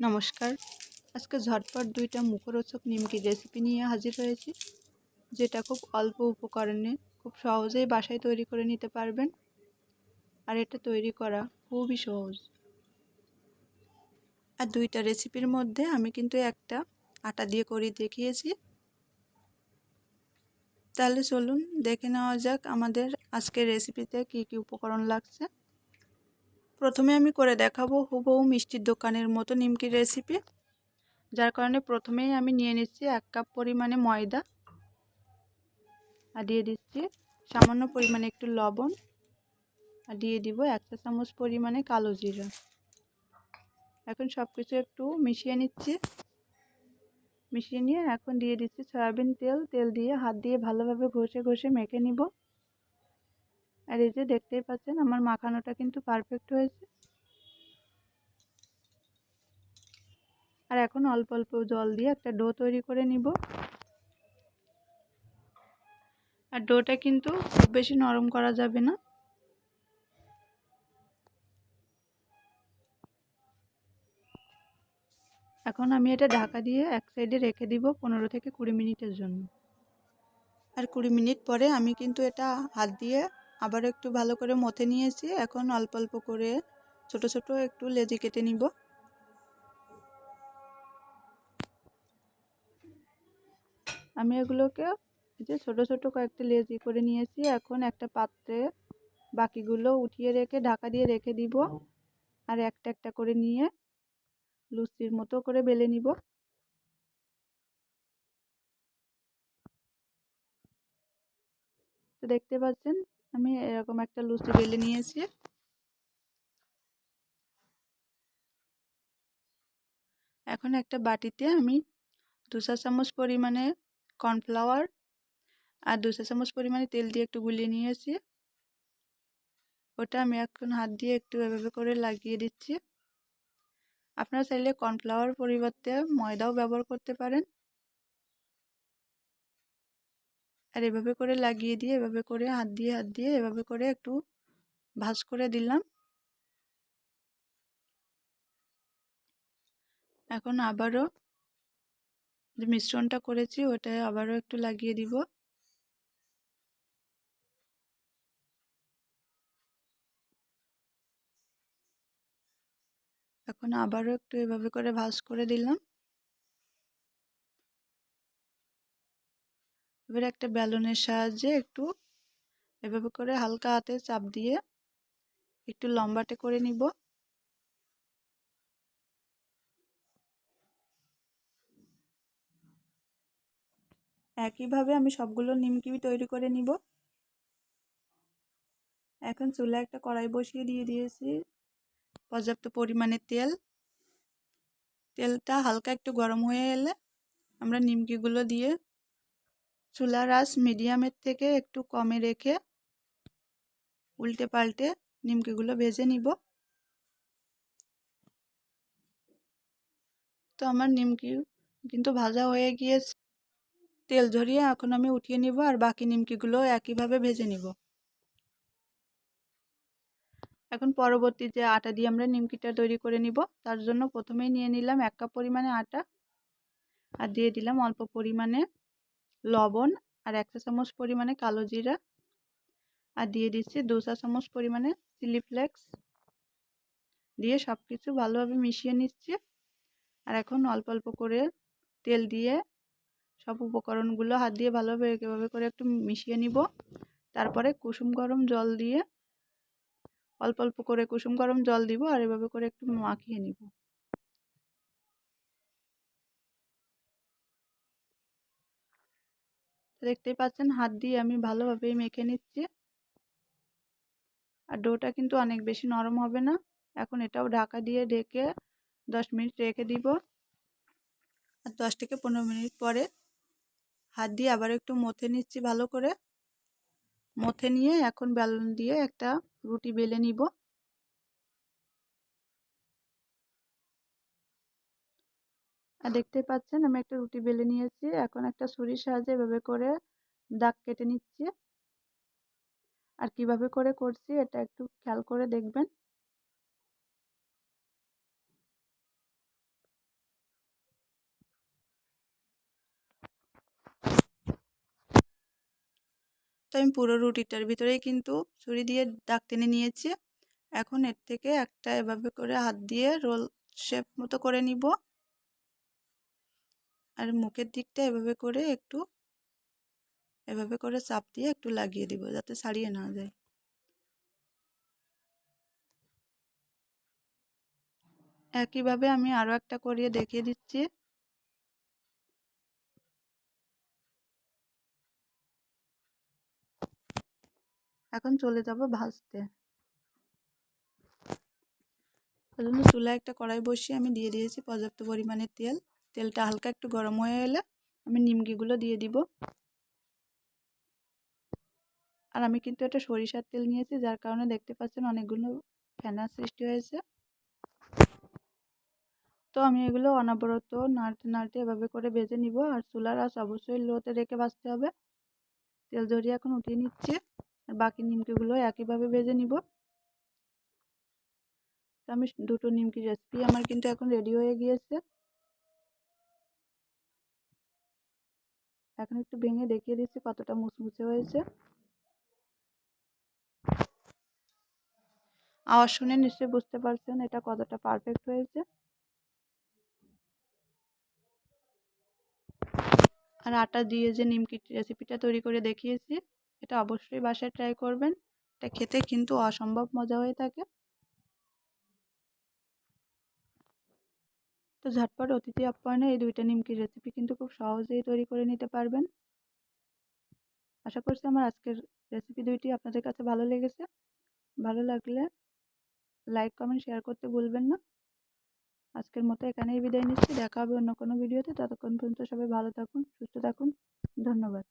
নমস্কার। আজকে ঝটপট দুইটা মুখরোচক নিমকি রেসিপি নিয়ে হাজির হয়েছি, যেটা খুব অল্প উপকরণে খুব সহজেই বাসায় তৈরি করে নিতে পারবেন। আর এটা তৈরি করা খুবই সহজ। আর দুইটা রেসিপির মধ্যে আমি কিন্তু একটা আটা দিয়ে করে দেখিয়েছি। তাহলে চলুন দেখে নেওয়া যাক আমাদের আজকের রেসিপিতে কি কি উপকরণ লাগছে। প্রথমে আমি করে দেখাবো হুবহু মিষ্টির দোকানের মতো নিমকির রেসিপি যার কারণে প্রথমেই আমি নিয়ে নিচ্ছি এক কাপ পরিমাণে ময়দা। আর দিয়ে দিচ্ছি সামান্য পরিমাণে একটু লবণ। আর দিয়ে দিব এক চা চামচ পরিমাণে কালো জিরা। এখন সব কিছু একটু মিশিয়ে নিচ্ছি। মিশিয়ে নিয়ে এখন দিয়ে দিচ্ছি সয়াবিন তেল। তেল দিয়ে হাত দিয়ে ভালোভাবে ঘষে ঘষে মেখে নিব। আর এই যে দেখতেই পাচ্ছেন, আমার মাখানোটা কিন্তু পারফেক্ট হয়েছে। আর এখন অল্প অল্প জল দিয়ে একটা ডো তৈরি করে নিব। আর ডোটা কিন্তু খুব বেশি নরম করা যাবে না। এখন আমি এটা ঢাকা দিয়ে এক সাইডে রেখে দিব পনেরো থেকে কুড়ি মিনিটের জন্য। আর কুড়ি মিনিট পরে আমি কিন্তু এটা হাত দিয়ে আবার একটু ভালো করে মথে নিয়েছি। এখন অল্প অল্প করে ছোট ছোট একটু লেজি কেটে নিব। আমি এগুলোকে যে ছোট ছোট কয়েকটা লেজি করে নিয়েছি। এখন একটা পাত্রে বাকিগুলো উঠিয়ে রেখে, ঢাকা দিয়ে রেখে দিব। আর একটা একটা করে নিয়ে লুচির মতো করে বেলে নিব। দেখতে পাচ্ছেন আমি এরকম একটা লুচি বেলে নিয়েছি। এখন একটা বাটিতে আমি দু চা চামচ পরিমাণে কর্নফ্লাওয়ার আর দু চা চামচ পরিমাণে তেল দিয়ে একটু গুলিয়ে নিয়েছি। ওটা আমি এখন হাত দিয়ে একটু এভাবে করে লাগিয়ে দিচ্ছি। আপনারা চাইলে কর্নফ্লাওয়ার পরিবর্তে ময়দাও ব্যবহার করতে পারেন। আর এভাবে করে লাগিয়ে দিয়ে, এভাবে করে হাত দিয়ে হাত দিয়ে এভাবে করে একটু ভাজ করে দিলাম। এখন আবারও যে মিশ্রণটা করেছি, ওটা আবারও একটু লাগিয়ে দিব। এখন আবারও একটু এভাবে করে ভাজ করে দিলাম। এবার একটা ব্যালনের সাহায্যে একটু এভাবে করে হালকা হাতে চাপ দিয়ে একটু লম্বাটে করে নিব। একইভাবে আমি সবগুলো নিমকি তৈরি করে নিব। এখন চুলা একটা কড়াই বসিয়ে দিয়ে দিয়েছি পর্যাপ্ত পরিমাণে তেল। তেলটা হালকা একটু গরম হয়ে এলে আমরা নিমকিগুলো দিয়ে চুলার আঁচ মিডিয়ামের থেকে একটু কমে রেখে উল্টে পাল্টে নিমকিগুলো ভেজে নিব। তো আমার নিমকি কিন্তু ভাজা হয়ে গিয়েছে। তেল ঝরিয়ে এখন আমি উঠিয়ে নিব আর বাকি নিমকিগুলো একইভাবে ভেজে নিব। এখন পরবর্তী যে আটা দিয়ে আমরা নিমকিটা তৈরি করে নিব, তার জন্য প্রথমেই নিয়ে নিলাম এক কাপ পরিমাণে আটা। আর দিয়ে দিলাম অল্প পরিমাণে লবণ আর একটা চামচ পরিমাণে কালো জিরা। আর দিয়ে দিচ্ছি দু চা চামচ পরিমাণে চিলি ফ্লেক্স। দিয়ে সব কিছু ভালোভাবে মিশিয়ে নিচ্ছি। আর এখন অল্প অল্প করে তেল দিয়ে সব উপকরণগুলো হাত দিয়ে ভালোভাবে এভাবে করে একটু মিশিয়ে নিব। তারপরে কুসুম গরম জল দিয়ে অল্প অল্প করে কুসুম গরম জল দিব আর এভাবে করে একটু মাখিয়ে নিব। দেখতেই পাচ্ছেন, হাত দিয়ে আমি ভালোভাবে মেখে নিচ্ছি। আর ডোটা কিন্তু অনেক বেশি নরম হবে না। এখন এটাও ঢাকা দিয়ে ঢেকে দশ মিনিট রেখে দিব। আর দশ থেকে পনেরো মিনিট পরে হাত দিয়ে আবার একটু মথে নিচ্ছি ভালো করে। মথে নিয়ে এখন বেলুন দিয়ে একটা রুটি বেলে নিব। আর দেখতে পাচ্ছেন আমি একটা রুটি বেলে নিয়েছি। এখন একটা ছুরির সাহায্যে এভাবে করে দাগ কেটে নিচ্ছি। আর কীভাবে করে করছি এটা একটু খেয়াল করে দেখবেন। তো আমি পুরো রুটিটার ভিতরেই কিন্তু ছুরি দিয়ে দাগ টেনে নিয়েছি। এখন এর থেকে একটা এভাবে করে হাত দিয়ে রোল শেপ মতো করে নিব। আর মুখের দিকটা এভাবে করে একটু, এভাবে করে চাপ দিয়ে একটু লাগিয়ে দিব যাতে ছাড়িয়ে না যায়। একইভাবে আমি আরও একটা করিয়ে দেখিয়ে দিচ্ছি। এখন চলে যাব ভাজতে। চুলায় একটা কড়াই বসিয়ে আমি দিয়ে দিয়েছি পর্যাপ্ত পরিমাণে তেল। তেলটা হালকা একটু গরম হয়ে এলে আমি নিমকিগুলো দিয়ে দিব। আর আমি কিন্তু এটা সরিষার তেল নিয়েছি, যার কারণে দেখতে পাচ্ছেন অনেকগুলো ফেনার সৃষ্টি হয়েছে। তো আমি এগুলো অনবরত নাড়তে নাড়তে এভাবে করে ভেজে নিব। আর চুলার আঁচ অবশ্যই লোতে রেখে বাঁচতে হবে। তেল জড়িয়ে এখন উঠিয়ে নিচ্ছে। আর বাকি নিমকিগুলো একইভাবে ভেজে নিব। তো আমি দুটো নিমকি রেসিপি আমার কিন্তু এখন রেডি হয়ে গিয়েছে। এখন একটু ভেঙে দেখিয়ে দিচ্ছি কতটা মুচমুচে হয়েছে। আওয়াজ শুনে নিশ্চয়ই বুঝতে পারছেন এটা কতটা পারফেক্ট হয়েছে। আর আটা দিয়ে যে নিমকি রেসিপিটা তৈরি করে দেখিয়েছি, এটা অবশ্যই বাসায় ট্রাই করবেন। এটা খেতে কিন্তু অসম্ভব মজা হয়ে থাকে। তো ঝটপট অতিথি আপ্যায়নে এই দুইটা নিমকির রেসিপি কিন্তু খুব সহজেই তৈরি করে নিতে পারবেন। আশা করছি আমার আজকের রেসিপি দুইটি আপনাদের কাছে ভালো লেগেছে। ভালো লাগলে লাইক কমেন্ট শেয়ার করতে ভুলবেন না। আজকের মতো এখানেই বিদায় নিচ্ছি। দেখা হবে অন্য কোনো ভিডিওতে ততক্ষণ পর্যন্ত সবাই ভালো থাকুন, সুস্থ থাকুন। ধন্যবাদ।